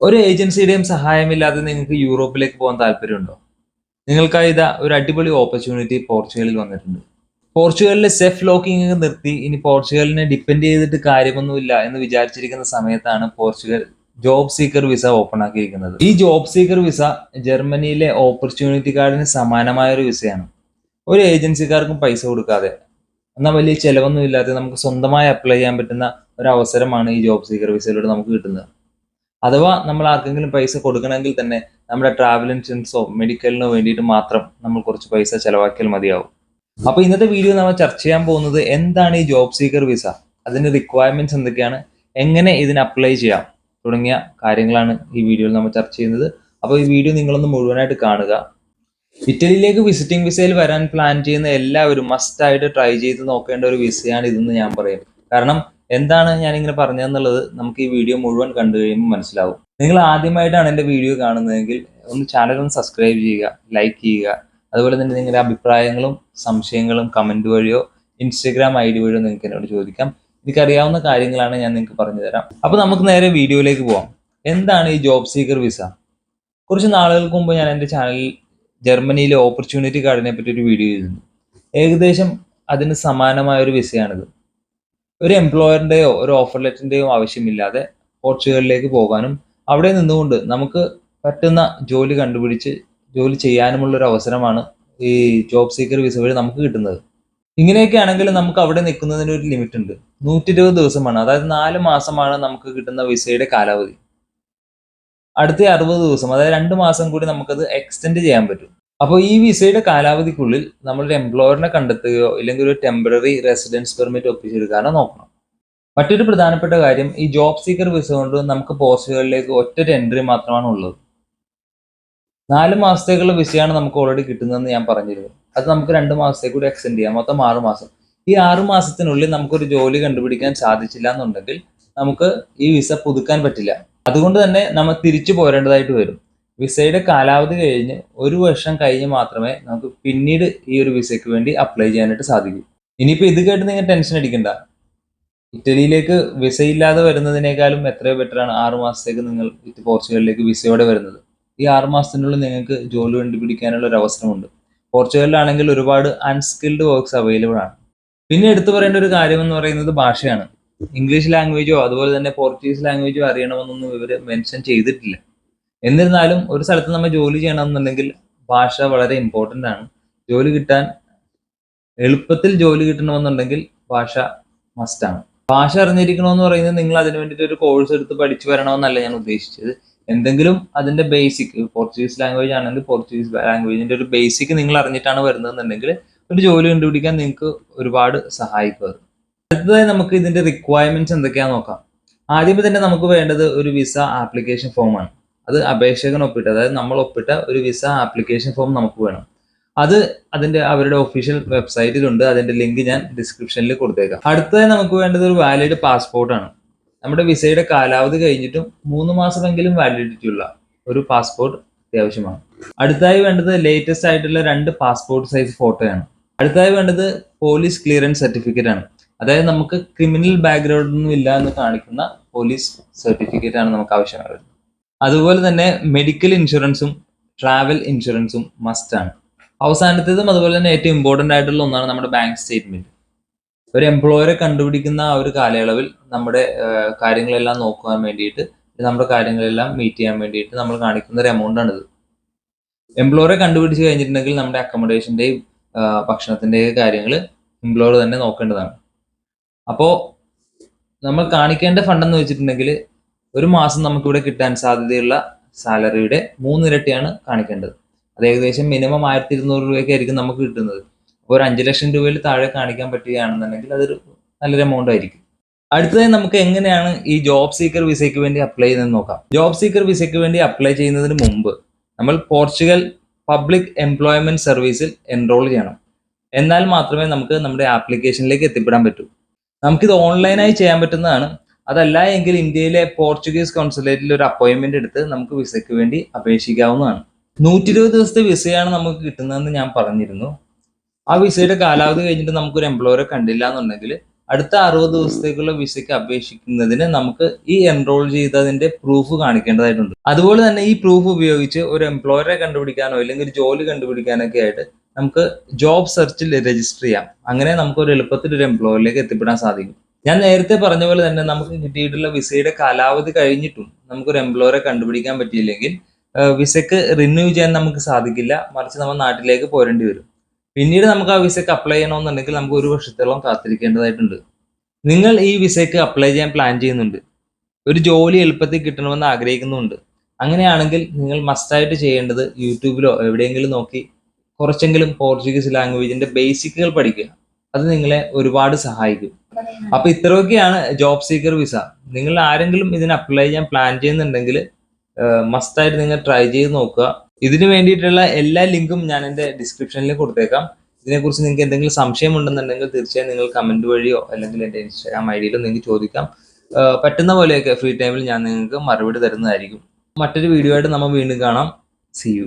ഒരു ഏജൻസിയുടെയും സഹായമില്ലാതെ നിങ്ങൾക്ക് യൂറോപ്പിലേക്ക് പോകാൻ താല്പര്യമുണ്ടോ? നിങ്ങൾക്കായി ഇതാ ഒരു അടിപൊളി ഓപ്പർച്യൂണിറ്റി പോർച്ചുഗലിൽ വന്നിട്ടുണ്ട്. പോർച്ചുഗലിലെ സെഫ് ലോക്കിംഗ് നിർത്തി ഇനി പോർച്ചുഗലിനെ ഡിപ്പെൻഡ് ചെയ്തിട്ട് കാര്യമൊന്നുമില്ല എന്ന് വിചാരിച്ചിരിക്കുന്ന സമയത്താണ് Portugal job seeker visa open ആക്കിയിരിക്കുന്നത്. ഈ ജോബ് സീക്കർ വിസ ജർമ്മനിയിലെ ഓപ്പർച്യൂണിറ്റി കാർഡിന് സമാനമായ ഒരു വിസയാണ് ഒരു ഏജൻസിക്കാർക്കും പൈസ കൊടുക്കാതെ. എന്നാൽ വലിയ ചിലവൊന്നും ഇല്ലാതെ നമുക്ക് സ്വന്തമായി അപ്ലൈ ചെയ്യാൻ പറ്റുന്ന ഒരു അവസരമാണ് ഈ ജോബ് സീക്കർ വിസയിലൂടെ നമുക്ക് കിട്ടുന്നത്. അഥവാ നമ്മൾ ആർക്കെങ്കിലും പൈസ കൊടുക്കണമെങ്കിൽ തന്നെ നമ്മുടെ ട്രാവൽ ഇൻഷുറൻസോ മെഡിക്കലിനോ വേണ്ടിയിട്ട് മാത്രം നമ്മൾ കുറച്ച് പൈസ ചെലവാക്കിയാൽ മതിയാവും. അപ്പോൾ ഇന്നത്തെ വീഡിയോ നമ്മൾ ചർച്ച ചെയ്യാൻ പോകുന്നത് എന്താണ് ഈ ജോബ് സീക്കർ വിസ അതിന്റെ റിക്വയർമെന്റ്സ് എന്തൊക്കെയാണ്? എങ്ങനെ ഇതിന് അപ്ലൈ ചെയ്യാം? തുടങ്ങിയ കാര്യങ്ങളാണ് ഈ വീഡിയോയിൽ നമ്മൾ ചർച്ച ചെയ്യുന്നത്. അപ്പോൾ ഈ വീഡിയോ നിങ്ങളൊന്ന് മുഴുവനായിട്ട് കാണുക. ഇറ്റലിയിലേക്ക് വിസിറ്റിംഗ് വിസയിൽ വരാൻ പ്ലാൻ ചെയ്യുന്ന എല്ലാവരും മസ്റ്റ് ആയിട്ട് ട്രൈ ചെയ്ത് നോക്കേണ്ട ഒരു വിസയാണ് ഇതെന്ന് ഞാൻ പറയും. കാരണം എന്താണ് ഞാനിങ്ങനെ പറഞ്ഞതെന്നുള്ളത് നമുക്ക് ഈ വീഡിയോ മുഴുവൻ കണ്ടു കഴിയുമ്പോൾ മനസ്സിലാവും. നിങ്ങൾ ആദ്യമായിട്ടാണ് എന്റെ വീഡിയോ കാണുന്നതെങ്കിൽ ഒന്ന് ചാനൽ ഒന്ന് സബ്സ്ക്രൈബ് ചെയ്യുക ലൈക്ക് ചെയ്യുക. അതുപോലെ തന്നെ നിങ്ങളുടെ അഭിപ്രായങ്ങളും സംശയങ്ങളും കമന്റ് വഴിയോ ഇൻസ്റ്റഗ്രാം ഐ ഡി വഴിയോ നിങ്ങൾക്ക് എന്നോട് ചോദിക്കാം. എനിക്കറിയാവുന്ന കാര്യങ്ങളാണ് ഞാൻ നിങ്ങൾക്ക് പറഞ്ഞു തരാം. അപ്പോൾ നമുക്ക് നേരെ വീഡിയോയിലേക്ക് പോവാം. എന്താണ് ഈ ജോബ് സീക്കർ വിസ കുറച്ച് നാളുകൾക്ക് മുമ്പ് ഞാൻ എന്റെ ചാനലിൽ ജർമ്മനിയിലെ ഓപ്പർച്യൂണിറ്റി കാർഡിനെ പറ്റി ഒരു വീഡിയോ ചെയ്തിരുന്നു. ഏകദേശം അതിന് സമാനമായ ഒരു വിസയാണിത് ഒരു എംപ്ലോയറിന്റെയോ ഒരു ഓഫർ ലെറ്ററിന്റെയോ ആവശ്യമില്ലാതെ പോർച്ചുഗലിലേക്ക് പോകാനും അവിടെ നിന്നുകൊണ്ട് നമുക്ക് പറ്റുന്ന ജോലി കണ്ടുപിടിച്ച് ജോലി ചെയ്യാനുമുള്ള ഒരു അവസരമാണ് ഈ ജോബ് സീക്കർ വിസ വഴി നമുക്ക് കിട്ടുന്നത്. ഇങ്ങനെയൊക്കെ ആണെങ്കിൽ നമുക്ക് അവിടെ നിൽക്കുന്നതിന് ഒരു ലിമിറ്റ് ഉണ്ട്. നൂറ്റി ഇരുപത് ദിവസമാണ്. അതായത് നാല് മാസമാണ് നമുക്ക് കിട്ടുന്ന വിസയുടെ കാലാവധി. അടുത്ത അറുപത് ദിവസം അതായത് രണ്ട് മാസം കൂടി നമുക്കത് എക്സ്റ്റെൻഡ് ചെയ്യാൻ പറ്റും. അപ്പോൾ ഈ വിസയുടെ കാലാവധിക്കുള്ളിൽ നമ്മളൊരു എംപ്ലോയറിനെ കണ്ടെത്തുകയോ ഇല്ലെങ്കിൽ ഒരു ടെമ്പററി റെസിഡൻസ് പെർമിറ്റ് ഒപ്പിച്ചെടുക്കാനോ നോക്കണം. മറ്റൊരു പ്രധാനപ്പെട്ട കാര്യം ഈ ജോബ് സീക്കർ വിസ കൊണ്ട് നമുക്ക് പോസ്റ്റുകളിലേക്ക് ഒറ്റ എൻട്രി മാത്രമാണ് ഉള്ളത്. നാല് മാസത്തേക്കുള്ള വിസയാണ് നമുക്ക് ഓൾറെഡി കിട്ടുന്നതെന്ന് ഞാൻ പറഞ്ഞിരുന്നു. അത് നമുക്ക് രണ്ട് മാസത്തേക്ക് കൂടി എക്സ്റ്റെൻഡ് ചെയ്യാം. മൊത്തം ആറ് മാസം. ഈ ആറ് മാസത്തിനുള്ളിൽ നമുക്കൊരു ജോലി കണ്ടുപിടിക്കാൻ സാധിച്ചില്ല എന്നുണ്ടെങ്കിൽ നമുക്ക് ഈ വിസ പുതുക്കാൻ പറ്റില്ല. അതുകൊണ്ട് തന്നെ നമ്മൾ തിരിച്ചു പോരേണ്ടതായിട്ട് വരും. വിസയുടെ കാലാവധി കഴിഞ്ഞ് ഒരു വർഷം കഴിഞ്ഞ് മാത്രമേ നമുക്ക് പിന്നീട് ഈ ഒരു വിസയ്ക്ക് വേണ്ടി അപ്ലൈ ചെയ്യാനായിട്ട് സാധിക്കൂ. ഇനിയിപ്പോൾ ഇത് കേട്ട് നിങ്ങൾ ടെൻഷൻ അടിക്കണ്ട. ഇറ്റലിയിലേക്ക് വിസയില്ലാതെ വരുന്നതിനേക്കാളും എത്രയോ ബെറ്ററാണ് ആറ് മാസത്തേക്ക് നിങ്ങൾ പോർച്ചുഗലിലേക്ക് വിസയോടെ വരുന്നത്. ഈ ആറ് മാസത്തിനുള്ളിൽ നിങ്ങൾക്ക് ജോലി കണ്ടുപിടിക്കാനുള്ള ഒരു അവസരമുണ്ട്. പോർച്ചുഗലിലാണെങ്കിൽ ഒരുപാട് അൺസ്കിൽഡ് വർക്ക്സ് അവൈലബിൾ ആണ്. പിന്നെ എടുത്തു പറയേണ്ട ഒരു കാര്യം എന്ന് പറയുന്നത് ഭാഷയാണ്. ഇംഗ്ലീഷ് ലാംഗ്വേജോ അതുപോലെ തന്നെ പോർച്ചുഗീസ് ലാംഗ്വേജോ അറിയണമെന്നൊന്നും ഇവർ മെൻഷൻ ചെയ്തിട്ടില്ല. എന്നിരുന്നാലും ഒരു സ്ഥലത്ത് നമ്മൾ ജോലി ചെയ്യണമെന്നുണ്ടെങ്കിൽ ഭാഷ വളരെ ഇമ്പോർട്ടന്റ് ആണ്. ജോലി കിട്ടാൻ എളുപ്പത്തിൽ ജോലി കിട്ടണമെന്നുണ്ടെങ്കിൽ ഭാഷ മസ്റ്റാണ് ഭാഷ അറിഞ്ഞിരിക്കണമെന്ന് പറയുന്നത് നിങ്ങൾ അതിന് വേണ്ടിയിട്ട് ഒരു കോഴ്സ് എടുത്ത് പഠിച്ചു വരണമെന്നല്ല ഞാൻ ഉദ്ദേശിച്ചത്. എന്തെങ്കിലും അതിന്റെ ബേസിക് പോർച്ചുഗീസ് ലാംഗ്വേജ് ആണെങ്കിൽ പോർച്ചുഗീസ് ലാംഗ്വേജിന്റെ ഒരു ബേസിക് നിങ്ങൾ അറിഞ്ഞിട്ടാണ് വരുന്നതെന്നുണ്ടെങ്കിൽ ഒരു ജോലി കണ്ടുപിടിക്കാൻ നിങ്ങൾക്ക് ഒരുപാട് സഹായിക്കും. അടുത്തതായി നമുക്ക് ഇതിന്റെ റിക്വയർമെന്റ്സ് എന്തൊക്കെയാണെന്ന് നോക്കാം. ആദ്യമേ തന്നെ നമുക്ക് വേണ്ടത് ഒരു വിസ ആപ്ലിക്കേഷൻ ഫോമാണ് അത് അപേക്ഷകൻ ഒപ്പിട്ട് അതായത് നമ്മൾ ഒപ്പിട്ട ഒരു വിസ ആപ്ലിക്കേഷൻ ഫോം നമുക്ക് വേണം. അത് അതിന്റെ അവരുടെ ഒഫീഷ്യൽ വെബ്സൈറ്റിലുണ്ട് അതിന്റെ ലിങ്ക് ഞാൻ ഡിസ്ക്രിപ്ഷനിൽ കൊടുത്തേക്കാം. അടുത്തതായി നമുക്ക് വേണ്ടത് ഒരു വാലിഡ് പാസ്പോർട്ടാണ് നമ്മുടെ വിസയുടെ കാലാവധി കഴിഞ്ഞിട്ടും മൂന്ന് മാസമെങ്കിലും വാലിഡിറ്റി ഉള്ള ഒരു പാസ്പോർട്ട് അത്യാവശ്യമാണ്. അടുത്തായി വേണ്ടത് ലേറ്റസ്റ്റ് ആയിട്ടുള്ള രണ്ട് പാസ്പോർട്ട് സൈസ് ഫോട്ടോയാണ് അടുത്തായി വേണ്ടത് പോലീസ് ക്ലിയറൻസ് സർട്ടിഫിക്കറ്റ് ആണ്. അതായത് നമുക്ക് ക്രിമിനൽ ബാക്ക്ഗ്രൗണ്ട് ഒന്നും ഇല്ല എന്ന് കാണിക്കുന്ന പോലീസ് സർട്ടിഫിക്കറ്റ് ആണ് നമുക്ക് ആവശ്യമായത് അതുപോലെ തന്നെ മെഡിക്കൽ ഇൻഷുറൻസും ട്രാവൽ ഇൻഷുറൻസും മസ്റ്റ് ആണ്. അവസാനത്തേതും അതുപോലെ തന്നെ ഏറ്റവും ഇമ്പോർട്ടന്റ് ആയിട്ടുള്ള ഒന്നാണ് നമ്മുടെ ബാങ്ക് സ്റ്റേറ്റ്മെന്റ് ഒരു എംപ്ലോയറെ കണ്ടുപിടിക്കുന്ന ആ ഒരു കാലയളവിൽ നമ്മുടെ കാര്യങ്ങളെല്ലാം നോക്കുവാൻ വേണ്ടിയിട്ട് നമ്മുടെ കാര്യങ്ങളെല്ലാം മീറ്റ് ചെയ്യാൻ വേണ്ടിയിട്ട് നമ്മൾ കാണിക്കുന്ന ഒരു എമൗണ്ട് ആണിത്. എംപ്ലോയറെ കണ്ടുപിടിച്ച് കഴിഞ്ഞിട്ടുണ്ടെങ്കിൽ നമ്മുടെ അക്കോമഡേഷന്റെയും ഭക്ഷണത്തിന്റെയും കാര്യങ്ങൾ എംപ്ലോയർ തന്നെ നോക്കേണ്ടതാണ്. അപ്പോൾ നമ്മൾ കാണിക്കേണ്ട ഫണ്ടെന്ന് വെച്ചിട്ടുണ്ടെങ്കിൽ ഒരു മാസം നമുക്കിവിടെ കിട്ടാൻ സാധ്യതയുള്ള സാലറിയുടെ മൂന്നിരട്ടിയാണ് കാണിക്കേണ്ടത്. അത് ഏകദേശം മിനിമം ആയിരത്തി ഇരുന്നൂറ് രൂപയൊക്കെ ആയിരിക്കും നമുക്ക് കിട്ടുന്നത്. ഒരു അഞ്ച് ലക്ഷം രൂപയിൽ താഴെ കാണിക്കാൻ പറ്റുകയാണെന്നുണ്ടെങ്കിൽ അതൊരു നല്ലൊരു എമൗണ്ട് ആയിരിക്കും. അടുത്തതായി നമുക്ക് എങ്ങനെയാണ് ഈ ജോബ് സീക്കർ വിസയ്ക്ക് വേണ്ടി അപ്ലൈ ചെയ്യുന്നത് നോക്കാം. ജോബ് സീക്കർ വിസയ്ക്ക് വേണ്ടി അപ്ലൈ ചെയ്യുന്നതിന് മുമ്പ് നമ്മൾ പോർച്ചുഗൽ പബ്ലിക് എംപ്ലോയ്മെന്റ് സർവീസിൽ എൻറോൾ ചെയ്യണം. എന്നാൽ മാത്രമേ നമുക്ക് നമ്മുടെ ആപ്ലിക്കേഷനിലേക്ക് എത്തിപ്പെടാൻ പറ്റൂ. നമുക്കിത് ഓൺലൈനായി ചെയ്യാൻ പറ്റുന്നതാണ് അതല്ല എങ്കിൽ ഇന്ത്യയിലെ പോർച്ചുഗീസ് കോൺസുലേറ്റിൽ ഒരു അപ്പോയിന്റ്മെന്റ് എടുത്ത് നമുക്ക് വിസയ്ക്ക് വേണ്ടി അപേക്ഷിക്കാവുന്നതാണ്. നൂറ്റി ഇരുപത് ദിവസത്തെ വിസയാണ് നമുക്ക് കിട്ടുന്നതെന്ന് ഞാൻ പറഞ്ഞിരുന്നു. ആ വിസയുടെ കാലാവധി കഴിഞ്ഞിട്ട് നമുക്കൊരു എംപ്ലോയറെ കണ്ടില്ല എന്നുണ്ടെങ്കിൽ അടുത്ത അറുപത് ദിവസത്തേക്കുള്ള വിസയ്ക്ക് അപേക്ഷിക്കുന്നതിന് നമുക്ക് ഈ എൻറോൾ ചെയ്തതിന്റെ പ്രൂഫ് കാണിക്കേണ്ടതായിട്ടുണ്ട്. അതുപോലെ തന്നെ ഈ പ്രൂഫ് ഉപയോഗിച്ച് ഒരു എംപ്ലോയറെ കണ്ടുപിടിക്കാനോ അല്ലെങ്കിൽ ജോലി കണ്ടുപിടിക്കാനൊക്കെ ആയിട്ട് നമുക്ക് ജോബ് സെർച്ചിൽ രജിസ്റ്റർ ചെയ്യാം. അങ്ങനെ നമുക്ക് ഒരു എളുപ്പത്തിൽ ഒരു എംപ്ലോയറിലേക്ക് എത്തിപ്പെടാൻ സാധിക്കും. ഞാൻ നേരത്തെ പറഞ്ഞ പോലെ തന്നെ നമുക്ക് കിട്ടിയിട്ടുള്ള വിസയുടെ കാലാവധി കഴിഞ്ഞിട്ടും നമുക്കൊരു എംപ്ലോയറെ കണ്ടുപിടിക്കാൻ പറ്റിയില്ലെങ്കിൽ വിസയ്ക്ക് റിന്യൂ ചെയ്യാൻ നമുക്ക് സാധിക്കില്ല. മറിച്ച് നമ്മൾ നാട്ടിലേക്ക് പോരേണ്ടി വരും. പിന്നീട് നമുക്ക് ആ വിസയ്ക്ക് അപ്ലൈ ചെയ്യണമെന്നുണ്ടെങ്കിൽ നമുക്ക് ഒരു വർഷത്തോളം കാത്തിരിക്കേണ്ടതായിട്ടുണ്ട്. നിങ്ങൾ ഈ വിസയ്ക്ക് അപ്ലൈ ചെയ്യാൻ പ്ലാൻ ചെയ്യുന്നുണ്ട്. ഒരു ജോലി എളുപ്പത്തിൽ കിട്ടണമെന്ന് ആഗ്രഹിക്കുന്നുണ്ട്. അങ്ങനെയാണെങ്കിൽ നിങ്ങൾ മസ്റ്റായിട്ട് ചെയ്യേണ്ടത് യൂട്യൂബിലോ എവിടെയെങ്കിലും നോക്കി കുറച്ചെങ്കിലും പോർച്ചുഗീസ് ലാംഗ്വേജിന്റെ ബേസിക്കുകൾ പഠിക്കുക. അത് നിങ്ങളെ ഒരുപാട് സഹായിക്കും. അപ്പൊ ഇത്രയൊക്കെയാണ് ജോബ് സീക്കർ വിസ നിങ്ങൾ ആരെങ്കിലും ഇതിന് അപ്ലൈ ചെയ്യാൻ പ്ലാൻ ചെയ്യുന്നുണ്ടെങ്കിൽ മസ്റ്റായിട്ട് നിങ്ങൾ ട്രൈ ചെയ്ത് നോക്കുക. ഇതിന് വേണ്ടിയിട്ടുള്ള എല്ലാ ലിങ്കും ഞാൻ എന്റെ ഡിസ്ക്രിപ്ഷനിൽ കൊടുത്തേക്കാം. ഇതിനെക്കുറിച്ച് നിങ്ങൾക്ക് എന്തെങ്കിലും സംശയം ഉണ്ടെന്നുണ്ടെങ്കിൽ തീർച്ചയായും നിങ്ങൾ കമന്റ് വഴിയോ അല്ലെങ്കിൽ എന്റെ ഇൻസ്റ്റാഗ്രാം ഐ ഡിയിലോ നിങ്ങൾക്ക് ചോദിക്കാം. പറ്റുന്ന പോലെയൊക്കെ ഫ്രീ ടൈമിൽ ഞാൻ നിങ്ങൾക്ക് മറുപടി തരുന്നതായിരിക്കും. മറ്റൊരു വീഡിയോ ആയിട്ട് നമ്മൾ വീണ്ടും കാണാം. C U